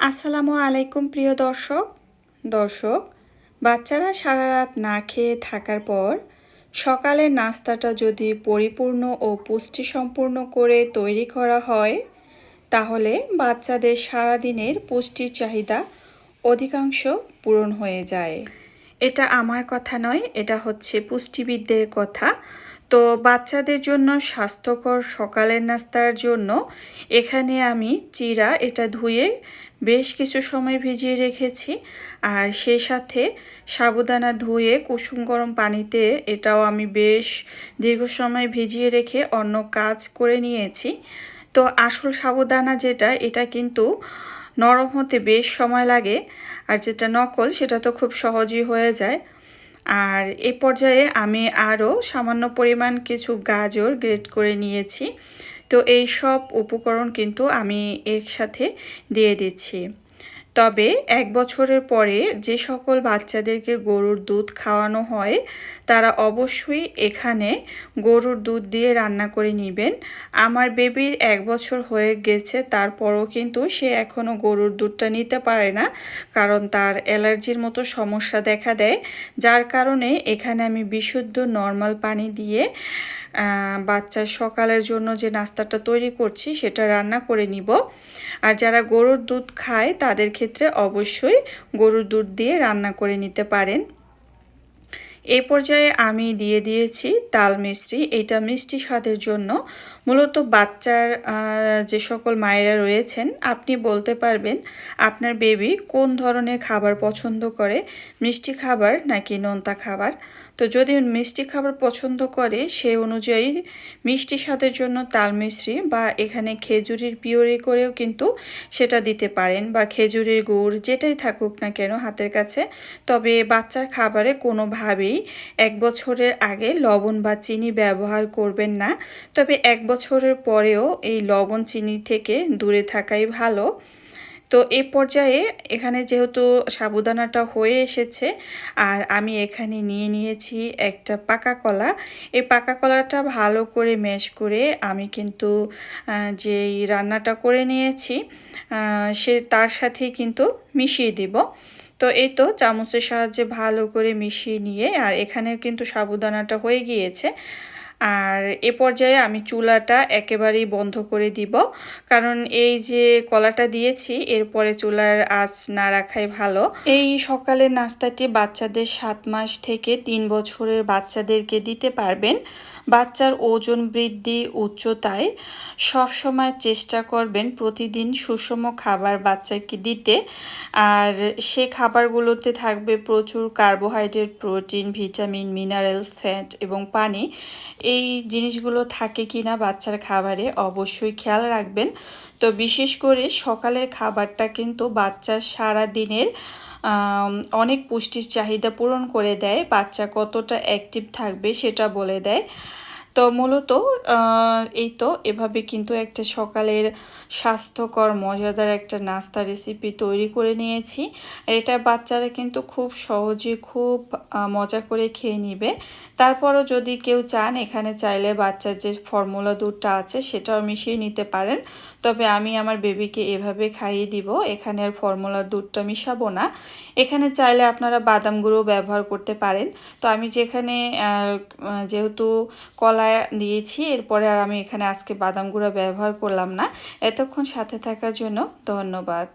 আসসালামু আলাইকুম, প্রিয় দর্শক। দর্শক, বাচ্চারা সারা রাত না খেয়ে থাকার পর সকালের নাস্তাটা যদি পরিপূর্ণ ও পুষ্টিসম্পূর্ণ করে তৈরি করা হয়, তাহলে বাচ্চাদের সারাদিনের পুষ্টির চাহিদা অধিকাংশ পূরণ হয়ে যায়। এটা আমার কথা নয়, এটা হচ্ছে পুষ্টিবিদদের কথা। তো বাচ্চাদের জন্য স্বাস্থ্যকর সকালের নাস্তার জন্য এখানে আমি চিরা এটা ধুয়ে বেশ কিছু সময় ভিজিয়ে রেখেছি। আর সেই সাথে সাবুদানা ধুয়ে কুসুম গরম পানিতে এটাও আমি বেশ দীর্ঘ সময় ভিজিয়ে রেখে অন্য কাজ করে নিয়েছি। তো আসল সাবুদানা যেটা, এটা কিন্তু নরম হতে বেশ সময় লাগে আর যেটা নকল, সেটা তো খুব সহজই হয়ে যায়। আর এ পর্যায়ে আমি আরও সামান্য পরিমাণ কিছু গাজর গ্রেট করে নিয়েছি। তো এই সব উপকরণ কিন্তু আমি একসাথে দিয়ে দিচ্ছি। তবে এক বছরের পরে যে সকল বাচ্চাদেরকে গরুর দুধ খাওয়ানো হয়, তারা অবশ্যই এখানে গরুর দুধ দিয়ে রান্না করে নেবেন। আমার বেবির এক বছর হয়ে গেছে, তারপরও কিন্তু সে এখনও গরুর দুধটা নিতে পারে না, কারণ তার অ্যালার্জির মতো সমস্যা দেখা দেয়, যার কারণে এখানে আমি বিশুদ্ধ, নর্মাল পানি দিয়ে বাচ্চার সকালের জন্য যে নাস্তাটা তৈরি করছি, সেটা রান্না করে নিব। আর যারা গরুর দুধ খায়, তাদের ক্ষেত্রে অবশ্যই গরুর দুধ দিয়ে রান্না করে নিতে পারেন। এই পর্যায়ে আমি দিয়ে দিয়েছি তাল মিষ্টি। এটা মিষ্টি স্বাদের জন্য। মূলত বাচ্চার যে সকল মায়েরা রয়েছেন, আপনি বলতে পারবেন আপনার বেবি কোন ধরনের খাবার পছন্দ করে? মিষ্টি খাবার নাকি নোনতা খাবার? তো যদি মিষ্টি খাবার পছন্দ করে, সে অনুযায়ী মিষ্টি স্বাদের জন্য তাল মিশ্রি বা এখানে খেজুরির পিওরি করেও কিন্তু সেটা দিতে পারেন বা খেজুরির গুড় যেটাই থাকুক না কেন হাতের কাছে। তবে বাচ্চার খাবারে কোনোভাবেই এক বছরের আগে লবণ বা চিনি ব্যবহার করবেন না। তবে এক বছরের পরেও এই লবণ, চিনি থেকে দূরে থাকাই ভালো। তো এই পর্যায়ে এখানে যেহেতু সাবুদানাটা হয়ে এসেছে, আর আমি এখানে নিয়ে নিয়েছি একটা পাকা কলা। এই পাকা কলাটা ভালো করে ম্যাশ করে আমি কিন্তু যেই রান্নাটা করে নিয়েছি সে তার সাথেই কিন্তু মিশিয়ে দিব। তো এই তো চামচের সাহায্যে ভালো করে মিশিয়ে নিয়ে, আর এখানে কিন্তু সাবুদানাটা হয়ে গিয়েছে। আর এ পর্যায়ে আমি চুলাটা একেবারেই বন্ধ করে দিব। কারণ এই যে কলাটা দিয়েছি, এরপরে চুলার আঁচ না রাখাই ভালো। এই সকালের নাস্তাটি বাচ্চাদের সাত মাস থেকে তিন বছরের বাচ্চাদেরকে দিতে পারবেন। বাচ্চার ওজন বৃদ্ধি, উচ্চতায় সবসময় চেষ্টা করবেন প্রতিদিন সুষম খাবার বাচ্চাকে দিতে। আর সে খাবারগুলোতে থাকবে প্রচুর carbohydrate protein vitamin minerals fat এবং পানি। এই জিনিসগুলো থাকে কি না বাচ্চার খাবারে অবশ্যই খেয়াল রাখবেন। তো বিশেষ করে সকালের খাবারটা কিন্তু বাচ্চার সারা দিনের অনেক পুষ্টির চাহিদা পূরণ করে দেয়। বাচ্চা কতটা অ্যাক্টিভ থাকবে সেটা বলে দেয়। তো মূলত এই তো এভাবে কিন্তু একটা সকালের স্বাস্থ্যকর, মজাদার একটা নাস্তা রেসিপি তৈরি করে নিয়েছি। আর এটা বাচ্চারা কিন্তু খুব সহজে খুব মজা করে খেয়ে নিবে। তারপরও যদি কেউ চান, এখানে চাইলে বাচ্চার যে ফর্মুলা দুধটা আছে, সেটাও মিশিয়ে নিতে পারেন। তবে আমি আমার বেবিকে এভাবে খাইয়ে দিব, এখানে আর ফর্মুলা দুধটা মিশাবো না। এখানে চাইলে আপনারা বাদাম গুঁড়ো ব্যবহার করতে পারেন। তো আমি যেখানে যেহেতু কলা কলা দিয়েছি। এরপরে আর আমি এখানে আজকে বাদাম গুঁড়া ব্যবহার করলাম না। এতক্ষণ সাথে থাকার জন্য ধন্যবাদ।